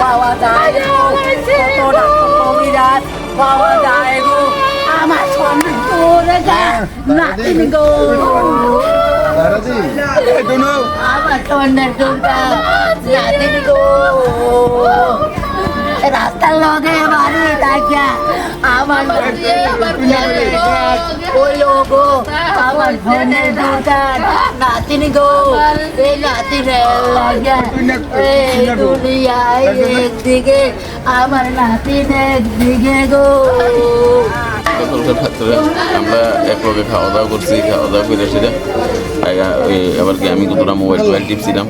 পাওয়া যায় গো কত ডাক্তার কবিরাজ পাওয়া যায় গো আমার স্বামী পড়ে যায় নাতিন গো আমার স্বর্ণের দুটা নাতিন গো রাস্তার লগে বাড়ি দেখা আমার ওই আমার স্বর্ণের দুটা নাতিন গো। এই নাতিনের লাগে এই দুনিয়ায় একদিকে আমার নাতিন একদিকে গো। থাকতে আমরা খাওয়া দাওয়া করছি খাওয়া দাওয়া করে সেটা কি আমি কতটা মোবাইল টোবাইল টিপছিলাম।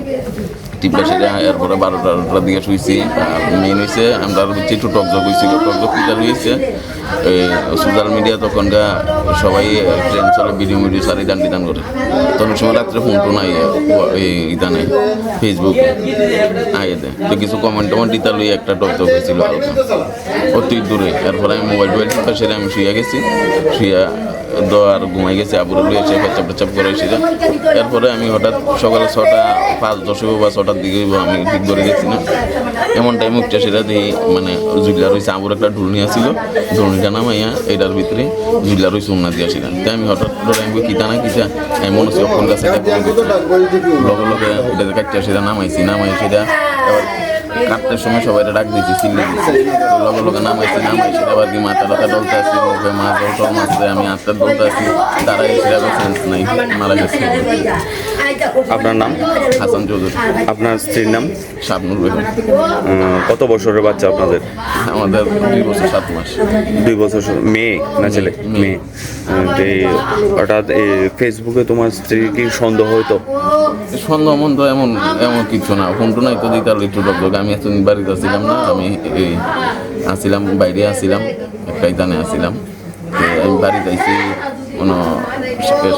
টিপটা সেটা এরপরে বারোটা বারোটার দিকে শুয়েছি মেন হয়েছে আমরা হচ্ছে একটু টকজক হয়েছিল টকজক পিটার হয়েছে সোশ্যাল মিডিয়া তখনকার সবাই ট্রেন চলে ভিডিও ভিডিও সারি দান বিধান করে। তখন সময় রাত্রে ফোন টোন আই এই ইদানে ফেসবুকে তো কিছু কমেন্ট টমেন্ট দিতে লই একটা টকজক হয়েছিল হালকা। অতি দূরে। এরপরে আমি মোবাইল টোবাইল টিপা সেটা আমি শুয়ে গেছি। শুয়ে আর ঘুমাই গেছি আবুরে লুয়ে এসে পেচাপ পেচাপ করে এসেছে এরপরে আমি হঠাৎ সকালে ছটা পাঁচ দশ বা ছটার দিকে আমি ঠিক ধরে গেছি না। এমন টাইম উঠছে সেটা দিয়ে মানে জুইলা রয়েছে আবুর একটা ঢুলনি আসছিল ঢুলনিটা নামাইয়া এটার ভিতরে জুইলা রয়েছে উন্না দিয়ে আসিলাম তাই আমি হঠাৎ ধরে আমি কিতা না কিতা? আমি মনে হচ্ছে অক্ষণ কাছে লগে লগে এটা কাটতে সেটা নামাইছি নামাই সেটা এবার কাটতে সময় সবাই ডাক দিয়েছি সিল্লি লগে লগে নামাইছি নামাইছি আবার কি মাথা টাথা ডলতে আসি মুখে মাছ ডল মাছতে আমি আটটা ডলতে আসি তারা সেরকম সেন্স নাই, মারা গেছে। আপনার নাম? হাসান চৌধুরী। আপনার স্ত্রীর নাম? শাবনুর বেগম কত বছরের বাচ্চা আপনাদের? আমাদের দুই বছর সাত মাস। দুই বছর মেয়ে না ছেলে? মেয়ে। হঠাৎ এই ফেসবুকে তোমার স্ত্রীর কি সন্দেহ হইতো? সন্দেহ মন্দ এমন এমন কিছু না। ফোন টোন তো দিতে একটু ডকডক আমি এতদিন বাড়িতে আসছিলাম না। আমি এই আসছিলাম বাইরে আসছিলাম একটা ইতানে আসছিলাম আমি বাড়িতে আইসি কোনো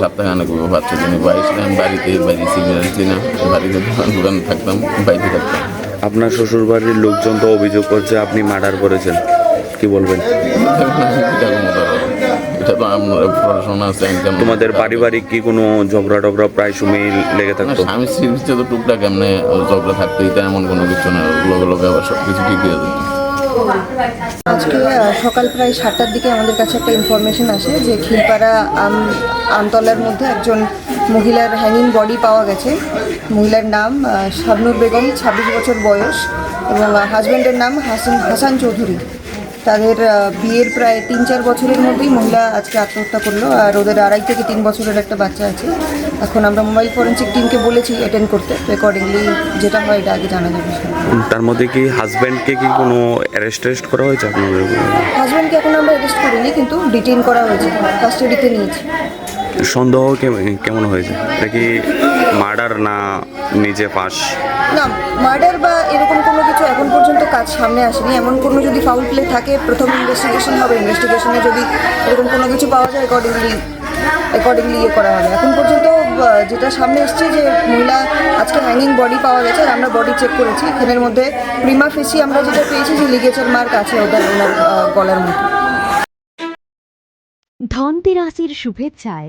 সপ্তাহে অনেক বাচ্চা দিনে বাইছিলাম বাড়িতে বাইরে সিগারেট না বাড়িতে দোকান দোকান থাকতাম বাইরে থাকতাম। আপনার শ্বশুর বাড়ির লোকজন তো অভিযোগ করছে আপনি মার্ডার করেছেন কি বলবেন? তোমাদের পারিবারিক কি কোনো ঝগড়া টগড়া প্রায় সময় লেগে থাকতো? স্বামী স্ত্রীর তো টুকটাক এমনি ঝগড়া থাকতো এটা এমন কোনো কিছু না লগে লগে আবার সব কিছু ঠিক হয়ে যেত। আজকে সকাল প্রায় সাতটার দিকে আমাদের কাছে একটা ইনফরমেশন আসে যে খিলপাড়া আম, আমতলার মধ্যে একজন মহিলার হ্যাঙ্গিং বডি পাওয়া গেছে। মহিলার নাম শাবনুর বেগম, ছাব্বিশ বছর বয়স এবং হাজব্যান্ডের নাম হাসান হাসান চৌধুরী। তাদের বিয়ের প্রায় তিন চার বছরের মধ্যেই মহিলা আজকে আত্মহত্যা করল। আর ওদের আড়াই থেকে তিন বছরের একটা বাচ্চা আছে। এখন আমরা মোবাইল ফরেন্সিক টিমকে বলেছি অ্যাটেন্ড করতে। অ্যাকর্ডিংলি যেটা হয় এটা আগে জানা যাবে। তার মধ্যে কি হাজব্যান্ডকে কি কোনো অ্যারেস্ট টেস্ট করা হয়েছে আপনাদের? হাজব্যান্ডকে এখন আমরা অ্যারেস্ট করিনি কিন্তু ডিটেন করা হয়েছে। কাস্টাডিতে নিয়েছি। সন্দেহ কেমন হয়েছে? এটা কি মার্ডার না নিজে পাস না মার্ডার বা এরকম কোনো কিছু এখন পর্যন্ত কাজ সামনে আসেনি। এমন কোনো যদি ফাউল প্লে থাকে প্রথম ইনভেস্টিগেশন হবে। ইনভেস্টিগেশনে যদি এরকম কোনো কিছু পাওয়া যায় অ্যাকর্ডিংলি অ্যাকর্ডিংলি ইয়ে করা হবে। এখন পর্যন্ত যেটা সামনে এসছে যে মহিলা আজকে হ্যাঙ্গিং বডি পাওয়া গেছে আর আমরা বডি চেক করেছি। এখানের মধ্যে প্রিমা ফেসি আমরা যেটা পেয়েছি যে লিগেচার মার্ক আছে ওদের ওনার গলার মধ্যে। ধনতেরাসের শুভেচ্ছায়